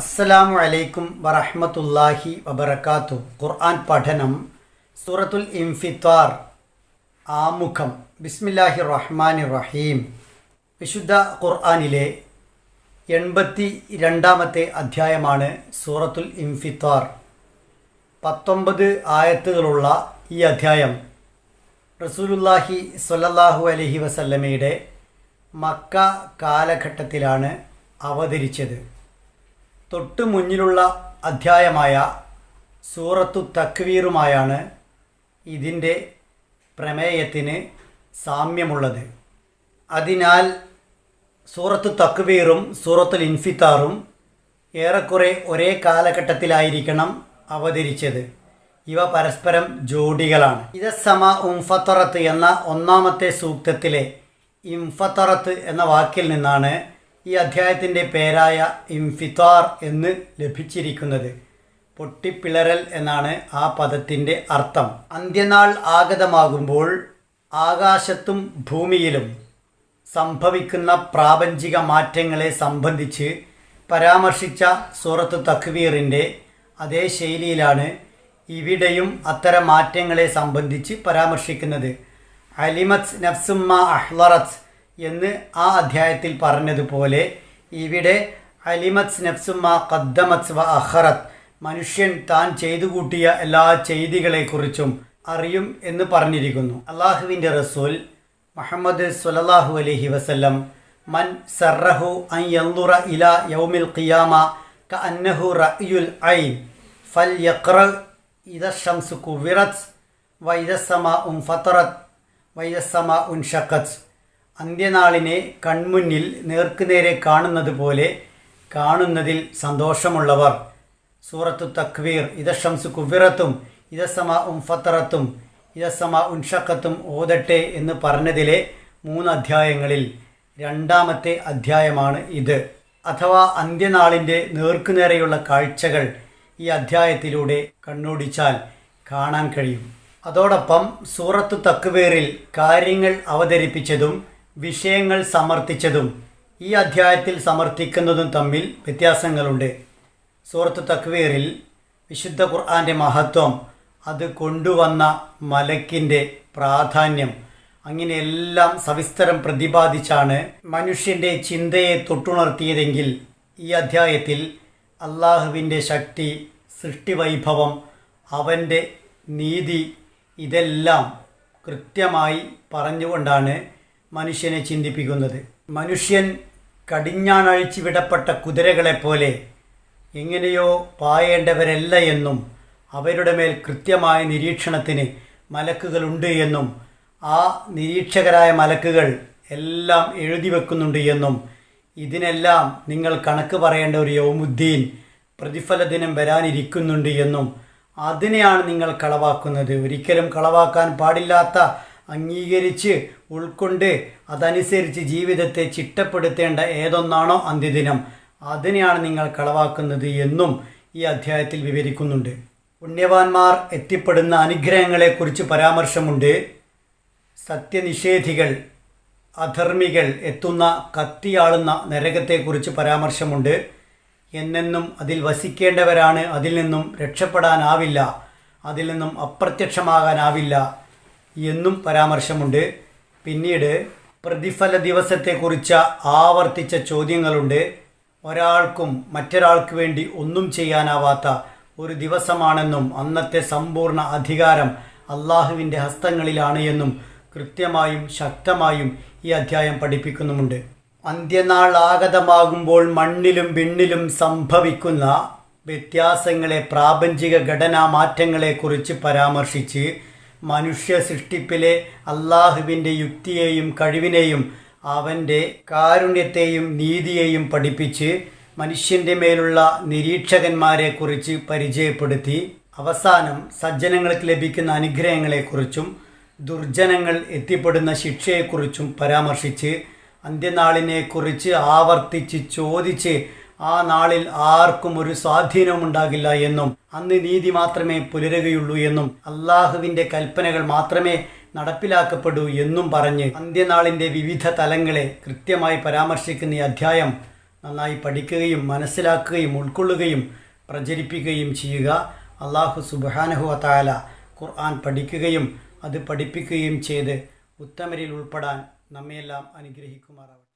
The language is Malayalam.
അസ്സലാമു അലൈക്കും വറഹമത്തല്ലാഹി വബർക്കാത്തു ഖുർആൻ പഠനം സൂറത്തുൽ ഇംഫിത്വാർ ആമുഖം. ബിസ്മില്ലാഹി റഹ്മാൻ റഹീം വിശുദ്ധ ഖുർആാനിലെ എൺപത്തി രണ്ടാമത്തെ അധ്യായമാണ് സൂറത്തുൽ ഇംഫിത്വാർ പത്തൊമ്പത് ആയത്തുകളുള്ള ഈ അധ്യായം റസൂലുല്ലാഹി സൊല്ലാഹു അലഹി വസല്ലമയുടെ മക്ക കാലഘട്ടത്തിലാണ് അവതരിച്ചത്. തൊട്ടു മുന്നിലുള്ള അധ്യായമായ സൂറത്തു തക്വീറുമായാണ് ഇതിന്റെ പ്രമേയത്തിന് സാമ്യമുള്ളത്. അതിനാൽ സൂറത്തു തക്വീറും സൂറത്തുൽ ഇൻഫിത്താറും ഏറെക്കുറെ ഒരേ കാലഘട്ടത്തിലായിരിക്കണം അവതരിച്ചത്. ഇവ പരസ്പരം ജോഡികളാണ്. ഇതസമ ഉംഫത്തറത്ത് എന്ന ഒന്നാമത്തെ സൂക്തത്തിലെ ഇംഫത്തറത്ത് എന്ന വാക്കിൽ നിന്നാണ് ഈ അധ്യായത്തിന്റെ പേരായ ഇംഫിത്താർ എന്ന് ലഭിച്ചിരിക്കുന്നത്. പൊട്ടിപ്പിളരൽ എന്നാണ് ആ പദത്തിന്റെ അർത്ഥം. അന്ത്യനാൾ ആഗതമാകുമ്പോൾ ആകാശത്തും ഭൂമിയിലും സംഭവിക്കുന്ന പ്രാപഞ്ചിക മാറ്റങ്ങളെ സംബന്ധിച്ച് പരാമർശിച്ച സൂറത്ത് തക്വീറിന്റെ അതേ ശൈലിയിലാണ് ഇവിടെയും അത്തരം മാറ്റങ്ങളെ സംബന്ധിച്ച് പരാമർശിക്കുന്നത്. അലിമത്ത് നഫ്സുമ്മ അഹ്ലറത്ത് എന്ന് ആ അധ്യായത്തിൽ പറഞ്ഞതുപോലെ ഇവിടെ അലിമത്ത് നഫ്സുമ കദ്ദമത്സ് വ അഹറത്ത് മനുഷ്യൻ താൻ ചെയ്തു കൂട്ടിയ എല്ലാ ചെയ്തികളെക്കുറിച്ചും അറിയും എന്ന് പറഞ്ഞിരിക്കുന്നു. അള്ളാഹുവിന്റെ റസൂൽ മുഹമ്മദ് സുലല്ലാഹു അലഹി വസല്ലം മൻ സറഹു അൻ ഇല യൗമിൽ ഖിയാമ ക അന്നഹു റയുൽ ഐൻ ഫൽ യക്ര ഇദ ഷംസു കുവിറത്ത് വ ഇദ സമ ഉൻ ഫത്തറത്ത് വ ഇദ സമ ഉൻ ഷക്കത്ത് അന്ത്യനാളിനെ കൺമുന്നിൽ നേർക്കുനേരെ കാണുന്നത് പോലെ കാണുന്നതിൽ സന്തോഷമുള്ളവർ. സൂറത്തു തക്വീർ. ഇദഷംസു കുവിറത്തും ഇദസമ ഉം ഫത്തറത്തും ഇദസമ ഉൻഷക്കത്തും ഓതട്ടെ എന്ന് പറഞ്ഞതിലെ മൂന്ന് അധ്യായങ്ങളിൽ രണ്ടാമത്തെ അധ്യായമാണ് ഇത്. അഥവാ അന്ത്യനാളിന്റെ നേർക്കുനേരെയുള്ള കാഴ്ചകൾ ഈ അധ്യായത്തിലൂടെ കണ്ണോടിച്ചാൽ കാണാൻ കഴിയും. അതോടൊപ്പം സൂറത്തു തക്വീറിൽ കാര്യങ്ങൾ അവതരിപ്പിച്ചതും വിഷയങ്ങൾ സമർത്ഥിച്ചതും ഈ അധ്യായത്തിൽ സമർത്ഥിക്കുന്നതും തമ്മിൽ വ്യത്യാസങ്ങളുണ്ട്. സൂറത്ത് തക്വീറിൽ വിശുദ്ധ ഖുർആന്റെ മഹത്വം അത് കൊണ്ടുവന്ന മലക്കിന്റെ പ്രാധാന്യം അങ്ങനെയെല്ലാം സവിസ്തരം പ്രതിപാദിച്ചാണ് മനുഷ്യന്റെ ചിന്തയെ തൊട്ടുണർത്തിയതെങ്കിൽ ഈ അധ്യായത്തിൽ അള്ളാഹുവിന്റെ ശക്തി സൃഷ്ടിവൈഭവം അവന്റെ നീതി ഇതെല്ലാം കൃത്യമായി പറഞ്ഞുകൊണ്ടാണ് മനുഷ്യനെ ചിന്തിപ്പിക്കുന്നത്. മനുഷ്യൻ കടിഞ്ഞാണഴിച്ചു വിടപ്പെട്ട കുതിരകളെപ്പോലെ എങ്ങനെയോ പായേണ്ടവരല്ല എന്നും അവരുടെ മേൽ കൃത്യമായ നിരീക്ഷണത്തിന് മലക്കുകളുണ്ട് എന്നും ആ നിരീക്ഷകരായ മലക്കുകൾ എല്ലാം എഴുതി വെക്കുന്നുണ്ട് എന്നും ഇതിനെല്ലാം നിങ്ങൾ കണക്ക് പറയേണ്ട ഒരു യൗമുദ്ദീൻ പ്രതിഫല ദിനം വരാനിരിക്കുന്നുണ്ട് എന്നും അതിനെയാണ് നിങ്ങൾ കളവാക്കുന്നത്. ഒരിക്കലും കളവാക്കാൻ പാടില്ലാത്ത അംഗീകരിച്ച് ഉൾക്കൊണ്ട് അതനുസരിച്ച് ജീവിതത്തെ ചിട്ടപ്പെടുത്തേണ്ട ഏതൊന്നാണോ അന്ത്യദിനം. അതിനെയാണ് നിങ്ങൾ കളവാക്കുന്നത് എന്നും ഈ അധ്യായത്തിൽ വിവരിക്കുന്നുണ്ട്. പുണ്യവാന്മാർ എത്തിപ്പെടുന്ന അനുഗ്രഹങ്ങളെക്കുറിച്ച് പരാമർശമുണ്ട്. സത്യനിഷേധികൾ അധർമ്മികൾ എത്തുന്ന കത്തിയാളുന്ന നരകത്തെക്കുറിച്ച് പരാമർശമുണ്ട്. എന്നെന്നും അതിൽ വസിക്കേണ്ടവരാണ് അതിൽ നിന്നും രക്ഷപ്പെടാനാവില്ല അതിൽ നിന്നും അപ്രത്യക്ഷമാകാനാവില്ല. എന്നും പരാമർശമുണ്ട്. പിന്നീട് പ്രതിഫല ദിവസത്തെക്കുറിച്ച് ആവർത്തിച്ച ചോദ്യങ്ങളുണ്ട്. ഒരാൾക്കും മറ്റൊരാൾക്ക് വേണ്ടി ഒന്നും ചെയ്യാനാവാത്ത ഒരു ദിവസമാണെന്നും അന്നത്തെ സമ്പൂർണ അധികാരം അള്ളാഹുവിന്റെ ഹസ്തങ്ങളിലാണ് എന്നും കൃത്യമായും ശക്തമായും ഈ അധ്യായം പഠിപ്പിക്കുന്നുമുണ്ട്. അന്ത്യനാൾ ആഗതമാകുമ്പോൾ മണ്ണിലും വിണ്ണിലും സംഭവിക്കുന്ന വ്യത്യാസങ്ങളെ പ്രാപഞ്ചിക ഘടനാ മാറ്റങ്ങളെക്കുറിച്ച് പരാമർശിച്ച് മനുഷ്യ സൃഷ്ടിപ്പിലെ അള്ളാഹുവിന്റെ യുക്തിയെയും കഴിവിനെയും അവന്റെ കാരുണ്യത്തെയും നീതിയെയും പഠിപ്പിച്ച് മനുഷ്യന്റെ മേലുള്ള നിരീക്ഷകന്മാരെക്കുറിച്ച് പരിചയപ്പെടുത്തി. അവസാനം സജ്ജനങ്ങൾക്ക് ലഭിക്കുന്ന അനുഗ്രഹങ്ങളെക്കുറിച്ചും ദുർജനങ്ങൾ എത്തിപ്പെടുന്ന ശിക്ഷയെക്കുറിച്ചും പരാമർശിച്ച് അന്ത്യനാളിനെക്കുറിച്ച് ആവർത്തിച്ച് ചോദിച്ച് ആ നാളിൽ ആർക്കും ഒരു സ്വാധീനവും ഉണ്ടാകില്ല എന്നും അന്ന് നീതി മാത്രമേ പുലരുകയുള്ളൂ എന്നും അള്ളാഹുവിന്റെ കൽപ്പനകൾ മാത്രമേ നടപ്പിലാക്കപ്പെടൂ എന്നും പറഞ്ഞ് അന്ത്യനാളിന്റെ വിവിധ തലങ്ങളെ കൃത്യമായി പരാമർശിക്കുന്ന ഈ അധ്യായം നന്നായി പഠിക്കുകയും മനസ്സിലാക്കുകയും ഉൾക്കൊള്ളുകയും പ്രചരിപ്പിക്കുകയും ചെയ്യുക. അള്ളാഹു സുബാനഹു താല ഖുർആൻ പഠിക്കുകയും അത് പഠിപ്പിക്കുകയും ചെയ്ത് ഉത്തമരിൽ ഉൾപ്പെടാൻ നമ്മയെല്ലാം അനുഗ്രഹിക്കുമാറാവട്ടെ.